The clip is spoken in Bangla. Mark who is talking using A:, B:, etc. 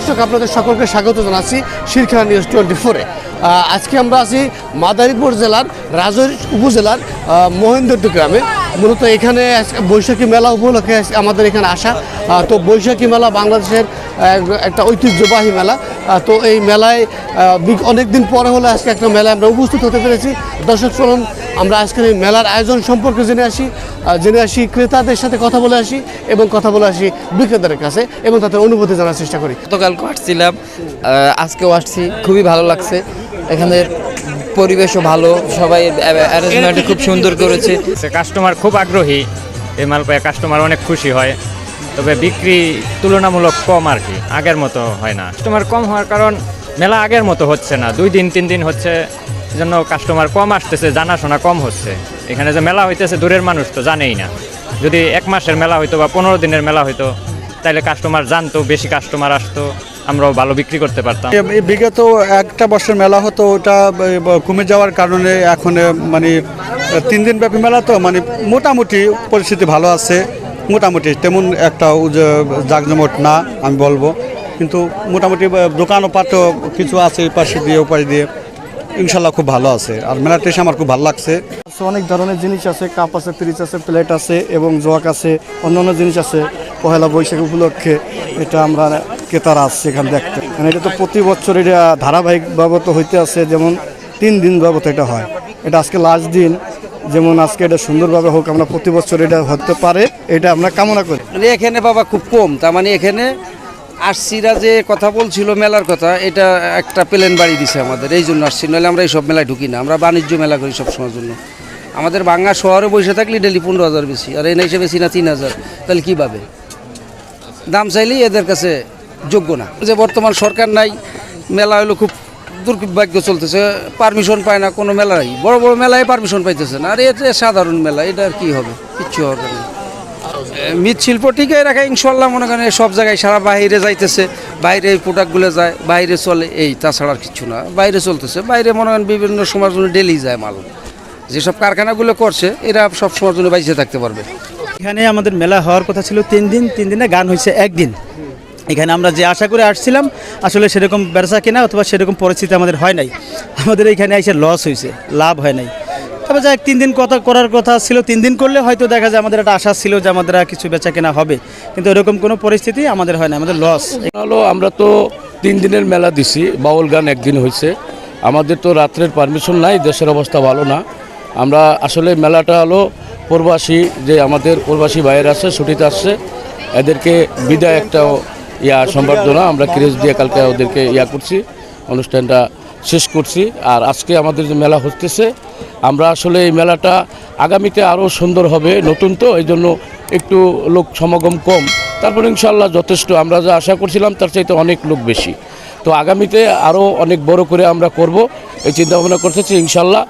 A: দর্শক আপনাদের সকলকে স্বাগত জানাচ্ছি শিরখানা নিউজ টোয়েন্টি ফোরে আজকে আমরা আছি মাদারীপুর জেলার রাজৈর উপজেলার আহ, মহেন্দ্রটি গ্রামে। মূলত এখানে বৈশাখী মেলা উপলক্ষে আমাদের এখানে আসা। তো বৈশাখী মেলা বাংলাদেশের একটা ঐতিহ্যবাহী মেলা। তো এই মেলায় অনেক দিন পরে হলে আজকে একটা মেলায় আমরা উপস্থিত হতে পেরেছি। দর্শক চলুন আমরা আজকের এই মেলার আয়োজন সম্পর্কে জেনে আসি জেনে আসি ক্রেতাদের সাথে কথা বলে আসি এবং কথা বলে আসি বিক্রেতাদের কাছে এবং তাদের অনুভূতি জানার চেষ্টা করি।
B: গতকালকে আসছিলাম আজকেও আসছি খুবই ভালো লাগছে। এখানের পরিবেশও ভালো সবাই অ্যারেঞ্জমেন্ট খুব সুন্দর করেছে।
C: কাস্টমার খুব আগ্রহী এই মাল পেয়ে কাস্টমার অনেক খুশি হয় তবে বিক্রি তুলনামূলক কম আর কি আগের মতো হয় না। কাস্টমার কম হওয়ার কারণ মেলা আগের মতো হচ্ছে না দুই দিন তিন দিন হচ্ছে জন্য কাস্টমার কম আসতেছে জানাশোনা কম হচ্ছে। এখানে যে মেলা হইতেছে দূরের মানুষ তো জানেই না। যদি এক মাসের মেলা হইতো বা পনেরো দিনের মেলা হইতো তাহলে কাস্টমার জানতো বেশি কাস্টমার আসতো আমরাও ভালো বিক্রি করতে পারতাম।
D: বিগত একটা বছর মেলা হতো ওটা কমে যাওয়ার কারণে এখন মানে তিন দিন ব্যাপী মেলা তো মানে মোটামুটি পরিস্থিতি ভালো আছে। মোটামুটি তেমন একটা জাঁকজমট না আমি বলব। কিন্তু মোটামুটি এ, দোকানপাটও কিছু আছে এই পাশে দিয়ে ওপাশে দিয়ে। ইনশাল্লাহ খুব ভালো আছে। আর মেলাটা এসে আমার খুব ভালো লাগছে।
E: অনেক ধরনের জিনিস আছে কাপ আছে পিরিচ আছে প্লেট আছে এবং জোয়াক আছে অন্যান্য জিনিস আছে। পহেলা বৈশাখ উপলক্ষে এটা আমরা ক্রেতারা আসছে এখানে দেখতে। মানে এটা তো প্রতি বছর এটা ধারাবাহিক বাবত হইতে আছে যেমন তিন দিন বাবত এটা হয়। এটা আজকে লাস্ট দিন যেমন আজকে এটা সুন্দরভাবে হোক আমরা প্রতি বছর এটা হতে পারে এটা আমরা কামনা করি।
F: মানে এখানে বাবা খুব কম তার মানে এখানে আসছিরা যে কথা বলছিল মেলার কথা, এটা একটা প্লেন বাড়ি দিছে আমাদের, এই জন্য আসছি। নাহলে আমরা এইসব মেলায় ঢুকি না, আমরা বাণিজ্য মেলা করি সব সময়ের জন্য। আমাদের বাংলা শহরে বসে থাকলে ডেলি পনেরো হাজার বেশি, আর এনে এসে বেশি না তিন হাজার, তাহলে কীভাবে দাম চাইলেই এদের কাছে যোগ্য না। যে বর্তমান সরকার নাই, মেলা হলো খুব দুর্ভাগ্য চলতেছে পারমিশন পায় না কোনো মেলাই বড় বড় মেলায় পারমিশন পাইতেছে না, আর এটা সাধারণ মেলা, এটা আর কি হবে? কিচ্ছু হবে না। মৃৎশিল্প টিকে রাখা ইনশাল্লাহ মনে করেন সব জায়গায় সারা বাইরে যাইতেছে, বাইরে এই প্রোডাক্টগুলো যায়, বাইরে চলে, এই তাছাড়া কিছু না, বাইরে চলতেছে, বাইরে মনে করেন বিভিন্ন সময়ের জন্য ডেলি যায় মাল। যেসব কারখানাগুলো করছে, এরা সব সময়ের জন্য বাইসে থাকতে পারবে।
G: এখানে আমাদের মেলা হওয়ার কথা ছিল তিন দিন, তিন দিনে গান হয়েছে একদিন। এখানে আমরা যে আশা করে আসছিলাম, আসলে সেরকম ব্যবসা কেনা অথবা সেরকম পরিস্থিতি আমাদের হয় নাই। আমাদের এখানে এসে লস হয়েছে, লাভ হয় নাই। তবে যাই তিন দিন কথা করার কথা ছিল, তিন দিন করলে হয়তো দেখা যায় আমাদের একটা আশা ছিল যে আমাদের কিছু বেচা কেনা হবে। কিন্তু এরকম কোনো পরিস্থিতি আমাদের হয় না, আমাদের লস
H: হলো, আমরা তো তিন দিনের মেলা দিছি, বাউল গান একদিন হয়েছে আমাদের তো রাত্রের পারমিশন নাই, দেশের অবস্থা ভালো না। আমরা আসলে মেলাটা হলো প্রবাসী, যে আমাদের প্রবাসী ভাইয়ের আছে, ছুটিতে আসছে, এদেরকে বিদায় একটা ইয়া, সম্বর্ধনা আমরা ক্রেজ দিয়ে কালকে ওদেরকে ইয়া করছি। অনুষ্ঠানটা শেষ করছি। আর আজকে আমাদের যে মেলা হচ্ছে, আমরা আসলে এই মেলাটা আগামীতে আরও সুন্দর হবে, নতুন তো, এই জন্য একটু লোক সমাগম কম। তারপর ইনশাল্লাহ যথেষ্ট, আমরা যা আশা করছিলাম তার চাইতে অনেক লোক বেশি। তো আগামীতে আরও অনেক বড় করে আমরা করব, এই চিন্তাভাবনা করতেছি ইনশাল্লাহ